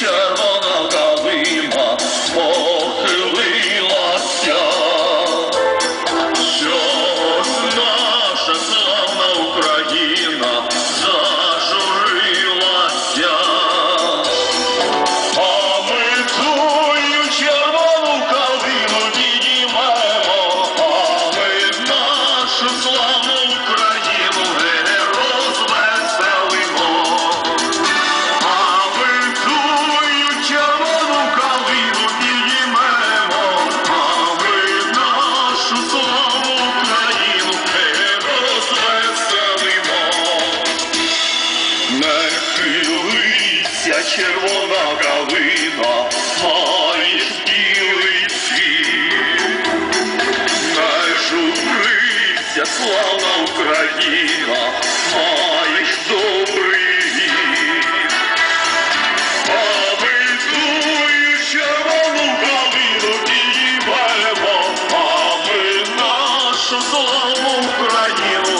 sure. червона калина має білий цвіт. Не журися, слава Україна, маєш добрий. Україну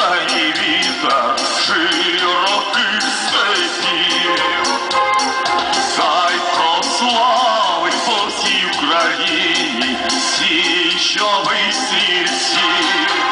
останній вітер широких степів, хай прославить по всій Україні січовий сільців.